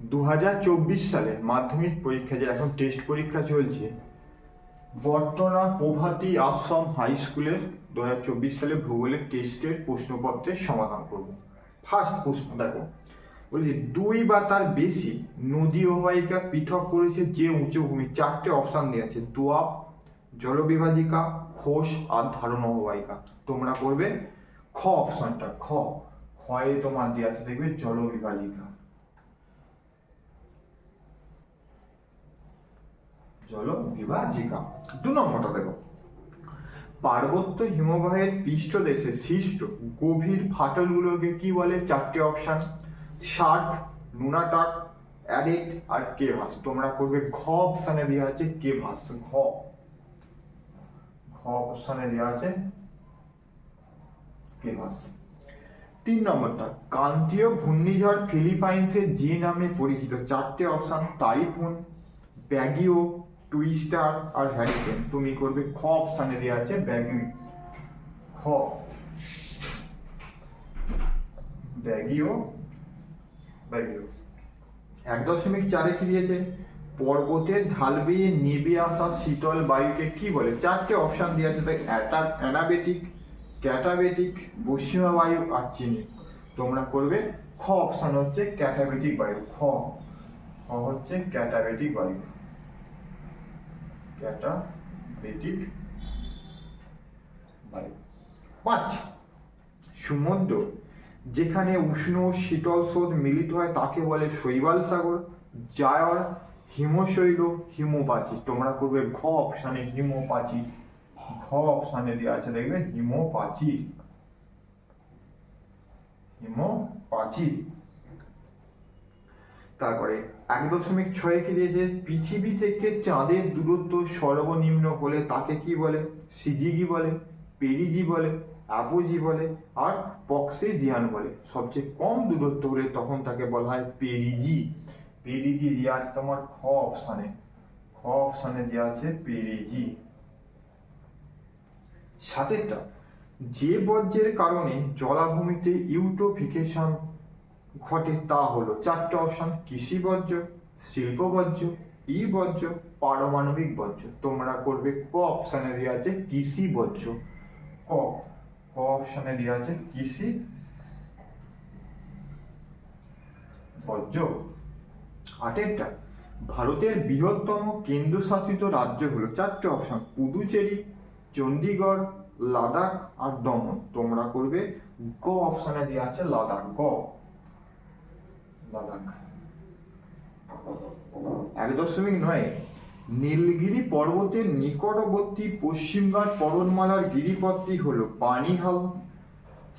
দু হাজার চব্বিশ সালে মাধ্যমিক পরীক্ষা যে এখন টেস্ট পরীক্ষা চলছে, বর্তনা প্রভাতী আশ্রম হাই স্কুলের দু সালে ভূগোলের টেস্টের প্রশ্নপত্রের সমাধান করব। ফার্স্ট প্রশ্ন, দেখো। বলছি, দুই বা তার বেশি নদী অববাহিকা পৃথক করেছে যে উচ্চভূমি চারটে অপশান দেওয়া আছে, দোয়াব, জলবিভাজিকা, খোস আর ধারণ অববাহিকা। তোমরা করবে খ অপশানটা খ। খয়ে তোমার দেওয়া আছে, দেখবে জলবিভাজিকা। জলবিভাজিকা দু নম্বরটা দেখো। পার্বত্য হিমবাহের পৃষ্ঠদেশে সৃষ্ট গভীর ফাটলগুলোকে কি বলে? চারটে অপশান শার্ক নুনাটাক অ্যাডিক্ট আর কেভাস। তোমরা করবে ঘ অপশানে দেওয়া আছে কেভাস। ঘ। ঘ অপশানে দেওয়া আছে কেভাস। তিন নম্বরটা, ক্রান্তীয় ঘূর্ণিঝড় ফিলিপাইন্সের যে নামে পরিচিত। চারটে অপশান টাইফুন, ব্যাগিও টুইস্টার আর হ্যারিকেন তুমি করবে খ অপশানে দেওয়া আছে ব্যাগি খ। ব্যাগিও ব্যাগিও এক দশমিক চারে কি দিয়েছে? পর্বতের ঢাল বেয়ে নেবে আসা শীতল বায়ুকে কি বলে? চারটে অপশান দেওয়া আছে, তাই অ্যানাবেটিক, ক্যাটাবেটিক, পশ্চিমা বায়ু আর চিনি। তোমরা করবে খ অপশান হচ্ছে ক্যাটাবেটিক বায়ু। খ হচ্ছে ক্যাটাবেটিক বায়ু। ক্যাটাবেটিক বায়ু পাঁচ সমুদ্র যেখানে উষ্ণ শীতল স্রোত মিলিত হয়, তাকে বলে শৈবাল সাগর জায়র হিমশৈল হিমপাচি। তোমরা করবে ঘ অপশানে হিমপাচি। ঘ অপশানে দেওয়া আছে, দেখবে হিমপাচি। হিমপাচি। তারপরে এক দশমিক ছয় কি দিয়েছে। পৃথিবী থেকে চাঁদের দূরত্ব সর্বনিম্ন হলে তাকে কি বলে? সিজিগি বলে, পেরিজি বলে, অ্যাপোজি বলে, আর পক্সিজিয়ান বলে। সবচেয়ে কম দূরত্ব হলে তখন তাকে বলা হয় পেরিজি। পেরিজি আছে তোমার খ অপশানে। খ অপশানে দেওয়া আছে পেরিজি। সাতেরটা। যে বর্জ্যের কারণে জলাভূমিতে ইউটোফিকেশন ঘটে তা হলো চারটে অপশন কৃষি বর্জ্য, শিল্প বর্জ্য, ই বর্জ্য, পারমাণবিক বর্জ্য। তোমরা করবে ক অপশানে দেওয়া আছে কৃষি বর্জ্য। ক ক অপশানে দেওয়া আছে কৃষি বর্জ্য। আটেরটা, ভারতের বৃহত্তম কেন্দ্রশাসিত রাজ্য হলো চারটে অপশন পুদুচেরি চণ্ডীগড় লাদাখ আর দমন। তোমরা করবে গ অপশানে দেওয়া আছে লাদাখ, গ। লাদাখ এক দশমিক নয়, নীলগিরি পর্বতের নিকটবর্তী পশ্চিমঘাট পর্বতমালার গিরিপথটি হল পানিহাল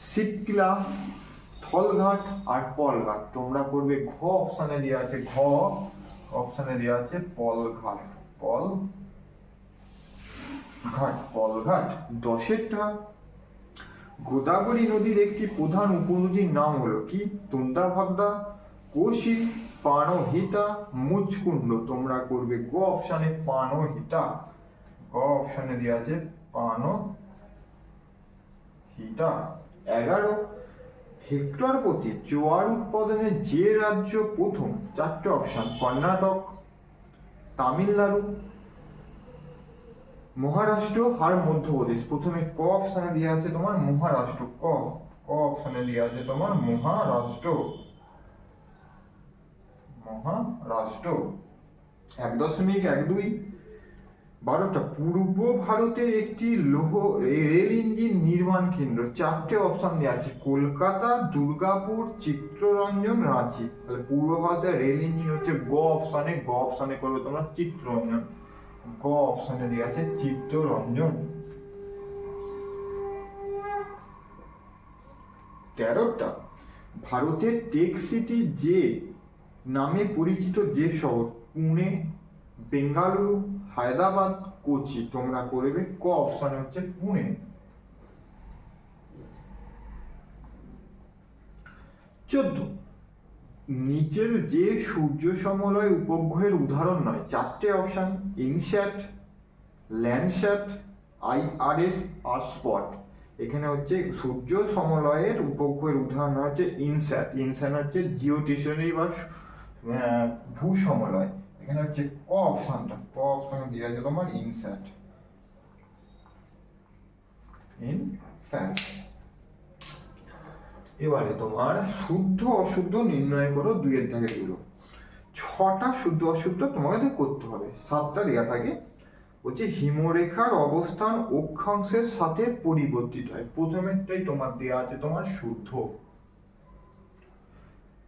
সিটকিলা থলঘাট আর পলঘাট। তোমরা করবে ঘ অপশানে দেওয়া আছে ঘ অপশানে দেওয়া আছে পলঘাট। পল ঘাট পলঘাট, দশেরটা। গোদাবরী নদীর একটি প্রধান উপনদীর নাম হলো কি? তুন্দাভদ্রা কোশি পানহিতা মুচকুণ্ড। তোমরা করবে গ অপশানে পানহিতা গ অপশানে দেওয়া আছে পান হিতা। এগারো, হেক্টর প্রতি জোয়ার উৎপাদনে যে রাজ্য প্রথম? চারটে অপশান, কর্ণাটক, তামিলনাড়ু, মহারাষ্ট্র, আর মধ্যপ্রদেশ। প্রথমে ক অপশানে দেওয়া আছে তোমার মহারাষ্ট্র। ক ক অপশানে দেওয়া আছে তোমার মহারাষ্ট্র। মহারাষ্ট্র এক দশমিক এক দুই। বারোটা, পূর্ব ভারতের একটি লৌহ, রেল ইঞ্জিন নির্মাণ কেন্দ্র। চারটে অপশন দেওয়া আছে, কলকাতা, দুর্গাপুর চিত্ররঞ্জন রাঁচি। তাহলে পূর্ব ভারতের রেল ইঞ্জিন হচ্ছে গ অপশানে গ অপশানে করবে তোমরা চিত্ররঞ্জন গ অপশানে দেওয়া আছে চিত্তরঞ্জন। তেরোটা, ভারতের টেক সিটি যে নামে পরিচিত যে শহর, পুনে, বেঙ্গালুরু, হায়দ্রাবাদ, কোচি, তোমরা করবে ক অপশানে হচ্ছে পুনে। চোদ্দ। নিচের যে সূর্য সমলয় উপগ্রহের উদাহরণ নয়, চারটে অপশন ইনস্যাট, ল্যান্ডস্যাট, আইআরএস আর স্পট। এখানে হচ্ছে সূর্য সমলয়ের উপগ্রহের উদাহরণ হচ্ছে ইনস্যাট। ইনস্যাট হচ্ছে জিও স্টেশনারি বা ভূসমলয়। এখানে হচ্ছে ক অপশনটা। ক অপশন দিয়ে আছে তোমার ইনস্যাট ইনস্যাট এবারে তোমার শুদ্ধ অশুদ্ধ নির্ণয় করো দুইয়ের দাগেরগুলো। ছটা শুদ্ধ অশুদ্ধ তোমাকে করতে হবে। সাতটা দেওয়া থাকে। বলছে হিমরেখার অবস্থান অক্ষাংশের সাথে পরিবর্তিত হয়। প্রথমেরটাই তোমার দেওয়া আছে তোমার শুদ্ধ।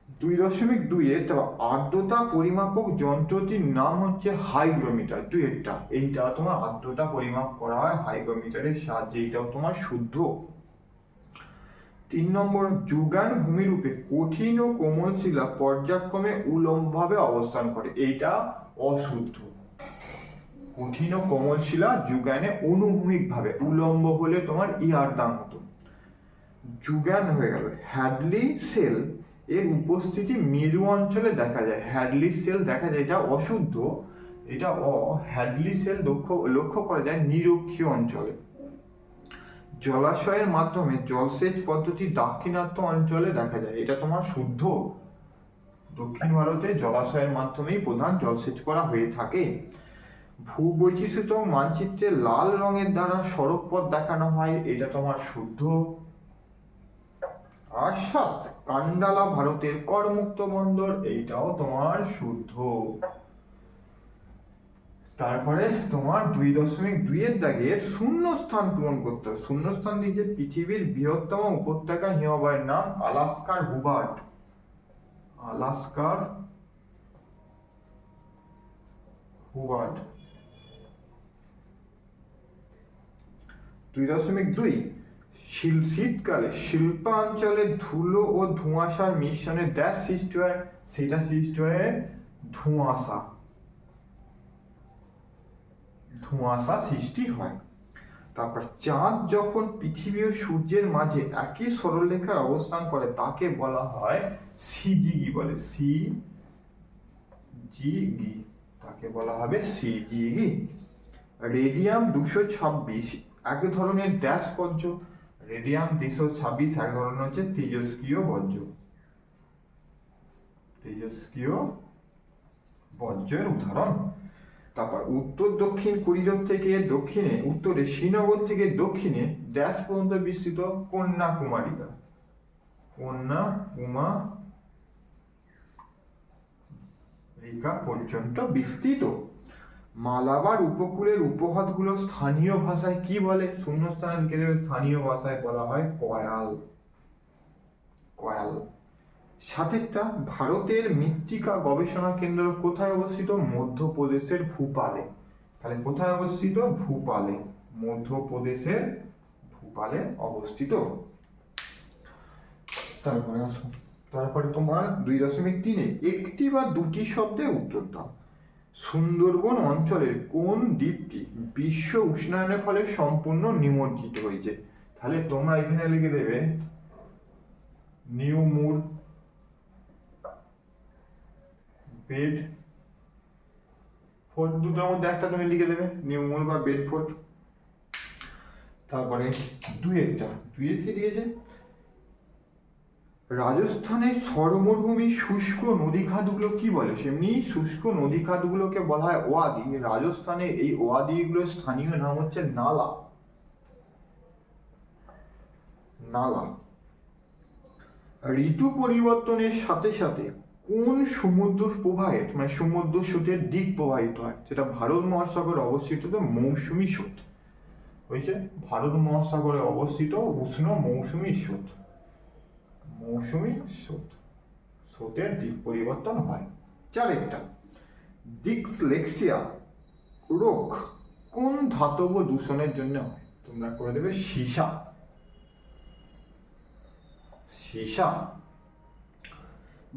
দুই দশমিক দুইয়ে তবে আর্দ্রতা পরিমাপক যন্ত্রটির নাম হচ্ছে হাইগ্রোমিটার। দুইয়েরটা এইটা তোমার আর্দ্রতা পরিমাপ করা হয় হাইগ্রোমিটারের সাহায্যে, এইটাও তোমার শুদ্ধ। তিন নম্বর যুগান ভূমিরূপে কঠিন ও কোমল শিলা পর্যায়ক্রমে উলম্বভাবে অবস্থান করে, এইটা অশুদ্ধ। কঠিন ও কোমল শিলা যুগানে অনুভূমিক ভাবে উলম্ব হলে তোমার ইয়ার দাম হতো যুগান হয়ে গেল, হ্যাডলি সেল এর উপস্থিতি মেরু অঞ্চলে দেখা যায়। হ্যাডলি সেল দেখা যায়। এটা অশুদ্ধ। এটা অ হ্যাডলি সেল লক্ষ্য লক্ষ্য করা যায় নিরক্ষীয় অঞ্চলে। জলাশয়ের মাধ্যমে জলসেচ পদ্ধতি দাক্ষিণাত্য অঞ্চলে দেখা যায়। এটা তোমার শুদ্ধ। দক্ষিণ ভারতে জলাশয়ের মাধ্যমেই প্রধান জলসেচ করা হয়ে থাকে। ভূবৈচিত্র্য মানচিত্রে লাল রঙের দ্বারা সড়ক পথ দেখানো হয়। এটা তোমার শুদ্ধ। আর সাত কান্ডালা ভারতের করমুক্ত বন্দর, এইটাও তোমার শুদ্ধ। তারপরে তোমার দুই দশমিক দুইয়ের দাগের শূন্য স্থান পূরণ করতে হবে। শূন্য স্থান দিয়েছে পৃথিবীর বৃহত্তম উপত্যকা হিমবাহের নাম আলাস্কার হুবার্ট। আলাস্কার হুবার্ট। দুই দশমিক দুই শিল শীতকালে শিল্পাঞ্চলে ধুলো ও ধোঁয়াশার মিশ্রণে ড্যাশ সৃষ্টি হয়, সেটা সৃষ্টি হয় ধোঁয়াশা। ধোঁয়াশা সৃষ্টি হয়। তারপর চাঁদ যখন পৃথিবী ও সূর্যের মাঝে একই সরলরেখায় অবস্থান করে, তাকে বলা হয় সিজিগি বলে। সি জিগি তাকে বলা হবে সিজিগি। রেডিয়াম দুশো ছাব্বিশ, এক ধরনের ড্যাশ বর্জ্য রেডিয়াম দুশো ছাব্বিশ এক ধরনের হচ্ছে তেজস্ক্রিয় বর্জ্য। তেজস্ক্রিয় বর্জ্যের উদাহরণ। তারপর উত্তর দক্ষিণ কুড়িজক থেকে দক্ষিণে, উত্তরে শ্রীনগর থেকে দক্ষিণে ড্যাশ পর্যন্ত বিস্তৃত কন্যাকুমারিকা কন্যাকুমারিকা পর্যন্ত বিস্তৃত। মালাবার উপকূলের উপহ্রদগুলো স্থানীয় ভাষায় কি বলে? শূন্যস্থানে লিখে দেবে স্থানীয় ভাষায় বলা হয় কয়াল। কয়াল। সাতেরটা ভারতের মৃত্তিকা গবেষণা কেন্দ্র কোথায় অবস্থিত? মধ্যপ্রদেশের ভূপালে। তাহলে কোথায় অবস্থিত? ভূপালে। মধ্যপ্রদেশের ভূপালে অবস্থিত। তারপরে আসো। তারপরে তোমার দুই দশমিক তিনে একটি বা দুটি শব্দে উত্তর দাও সুন্দরবন অঞ্চলের কোন দ্বীপটি বিশ্ব উষ্ণায়নের ফলে সম্পূর্ণ নিমজ্জিত হয়েছে? তাহলে তোমরা এখানে লিখে দেবে, নিউ মুর বেড ফোর্ট, দুটোর মধ্যে একটা তুমি লিখে দেবে, নিউ মুর বা বেড ফোর্ট। তারপরে দুয়েরটা দুয়ের কি দিয়েছে? রাজস্থানের সরমরভূমি শুষ্ক নদী খাতগুলো কি বলে? সেমনি শুষ্ক নদী খাতগুলোকে বলা হয় ওয়াদি। রাজস্থানে এই ওয়াদিগুলোর স্থানীয় নাম হচ্ছে নালা। নালা। ঋতু পরিবর্তনের সাথে সাথে কোন সমুদ্র প্রবাহিত মানে সমুদ্র স্রোতের দিক প্রবাহিত হয়? সেটা ভারত মহাসাগরে অবস্থিত মৌসুমী স্রোত। হয়েছে ভারত মহাসাগরে অবস্থিত উষ্ণ মৌসুমী স্রোত। মৌসুমী স্রোত স্রোতের দিক পরিবর্তন হয়। চারেরটা ডিক্সলেক্সিয়া, রোগ কোন ধাতব দূষণের জন্য হয়? তোমরা করে দেবে সীসা। সীসা।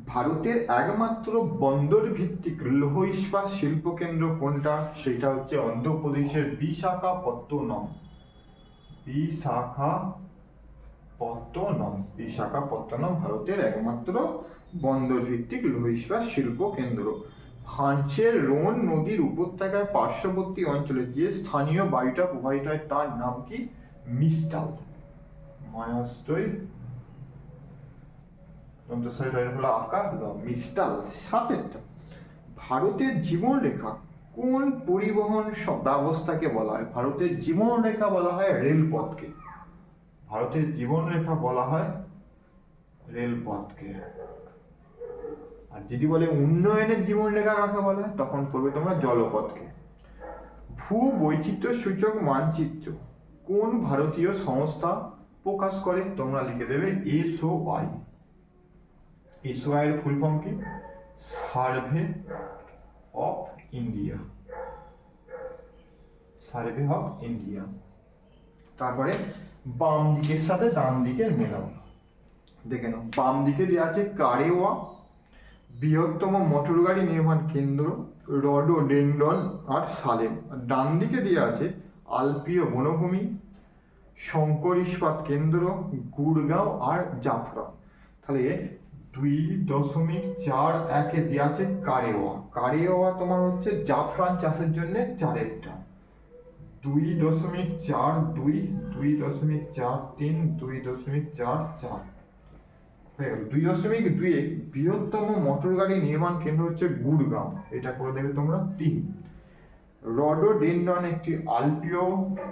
ভারতের একমাত্র বন্দর ভিত্তিক লৌহ ইস্পাত শিল্প কেন্দ্র কোনটা? সেটা হচ্ছে অন্ধ্রপ্রদেশের বিশাখাপত্তনম। বিশাখা পত্তনম বিশাখাপত্তনম ভারতের একমাত্র বন্দর ভিত্তিক ইস্পাত শিল্প কেন্দ্র। ফ্রান্সের রোন নদীর উপত্যকায় পার্শ্ববর্তী অঞ্চলে যে স্থানীয় বাড়িটা প্রবাহিত হয়, তার নাম কি? মিস্টাল। মায়াস্তই। হলো আকার ল মিস্টাল, সাতেরটা। ভারতের জীবনরেখা, কোন পরিবহন ব্যবস্থাকে বলা হয়? ভারতের জীবনরেখা বলা হয় রেলপথকে। ভারতের জীবনরেখা বলা হয় রেলপথকে। আর যদি বলে উন্নয়নের জীবনরেখা কাকে বলে তখন পড়বে তোমরা জলপথকে। ভূ বৈচিত্র্য সূচক মানচিত্র, কোন ভারতীয় সংস্থা প্রকাশ করে, তোমরা লিখে দেবে এসও আই এসও আই এর ফুল ফর্ম কি? Survey of India. Survey of India. তারপরে বাম দিকের সাথে ডান দিকের মেলাও দেখে নাও, বাম দিকে দেওয়া আছে কারেওয়া, বৃহত্তম মোটর গাড়ি নির্মাণ কেন্দ্র রডোডেন্ডন আর সালেম। ডান দিকে দেওয়া আছে আলপীয় বনভূমি, শঙ্কর ইস্পাত কেন্দ্র, গুড়গাঁও আর জাফরা। তাহলে দুই দশমিক চার একে দেওয়া আছে কারেওয়া। কারেওয়া তোমার হচ্ছে জাফরান চাষের জন্য চারেরটা। দুই দশমিক চার দুই দুই দশমিক চার তিন, দুই দশমিক চার চার। হয়ে গেল। দুই দশমিক বৃহত্তম মোটর গাড়ি নির্মাণ কেন্দ্র হচ্ছে গুড়গাঁও। এটা করে দেবে তোমরা তিন। রডোডেন্ডন একটি আলপীয়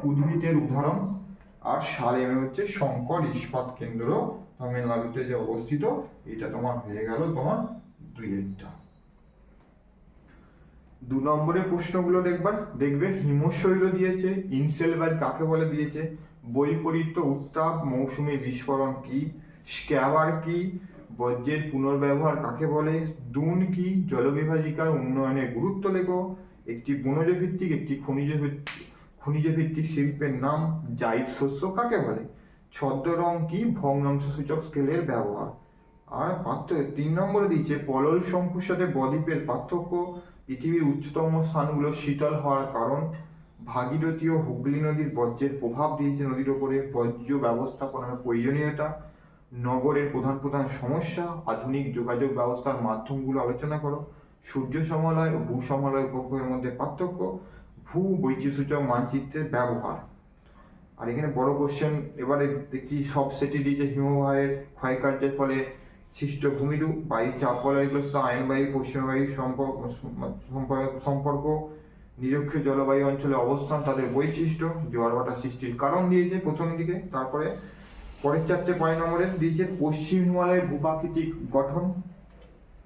উদ্ভিদের উদাহরণ। আর সালেমে হচ্ছে শঙ্কর ইস্পাত কেন্দ্র, তামিলনাড়ুতে যে অবস্থিত, এটা তোমার হয়ে গেল তোমার দুইয়েরটা। দু নম্বরের প্রশ্নগুলো দেখবার। দেখবে হিমশৈল দিয়েছে ইনসেলবাজ কাকে বলে দিয়েছে? বৈপরীত্য উত্তাপ, মৌসুমী বিস্ফোরণ কি? স্ক্যাবার কি? বর্জ্যের পুনর্ব্যবহার কাকে বলে? দুন কি? জলবিভাজিকার উন্নয়নের গুরুত্ব লেখো। একটি বনজ ভিত্তিক একটি খনিজ ভিত্তিক খনিজ ভিত্তিক শিল্পের নাম জাইদ শস্য কাকে বলে? ছদ্মরং কি? ভগ্নাংশ সূচক স্কেলের ব্যবহার। আর পার্থক্য তিন নম্বরে দিচ্ছে পলল শঙ্কুর সাথে বদ্বীপের পার্থক্য পৃথিবীর উচ্চতম স্থানগুলো শীতল হওয়ার কারণ। ভাগীরথী ও হুগলি নদীর বর্জ্যের প্রভাব দিয়েছে নদীর ওপরে বর্জ্য ব্যবস্থাপনার প্রয়োজনীয়তা। নগরের প্রধান প্রধান সমস্যা, আধুনিক যোগাযোগ ব্যবস্থার মাধ্যমগুলো আলোচনা করো। সূর্য সমলয় ও ভূসমলয় উপগ্রহের মধ্যে পার্থক্য, ভূ বৈচিত্র্যসূচক মানচিত্রের ব্যবহার। আর এখানে বড় কোশ্চেন এবারে দেখছি সব সেটি দিয়েছে হিমবাহের ক্ষয়কার্যের ফলে সৃষ্ট ভূমিরূপ, বায়ু চাপ বলয়গুলোর সাথে আয়নবায়ু পশ্চিমবায়ু সম্পর্ক, সম্পর্ক- সম্পর্ক, নিরক্ষীয় জলবায়ু অঞ্চলে অবস্থান, তাদের বৈশিষ্ট্য, জোয়ার ভাটা সৃষ্টির কারণ দিয়েছে প্রথম দিকে, তারপরে পরের চারটে পয়েন্ট নম্বরে দিয়েছে পশ্চিম হিমালয়ের ভূপ্রাকৃতিক গঠন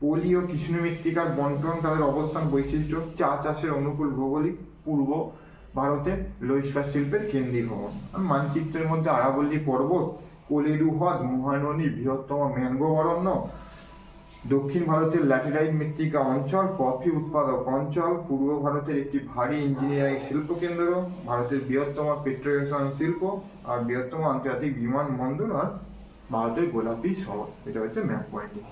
পলি ও কৃষ্ণ মৃত্তিকার বন্টন, তাদের অবস্থান বৈশিষ্ট্য, চা চাষের অনুকূল ভৌগোলিক, পূর্ব ভারতের লইস্কার শিল্পের কেন্দ্রীভবন। আর মানচিত্রের মধ্যে আরাবল্লী পর্বত কোলেরু হ্রদ বৃহত্তম ম্যানগ্রোভ অরণ্য দক্ষিণ ভারতের ল্যাটেরাইট মৃত্তিকা অঞ্চল, কফি উৎপাদক অঞ্চল, পূর্ব ভারতের একটি ভারী ইঞ্জিনিয়ারিং শিল্প কেন্দ্র ভারতের বৃহত্তম পেট্রোকেশন শিল্প আর বৃহত্তম আন্তর্জাতিক বিমানবন্দর আর ভারতের গোলাপি শহর। এটা হচ্ছে ম্যাপ পয়েন্টিং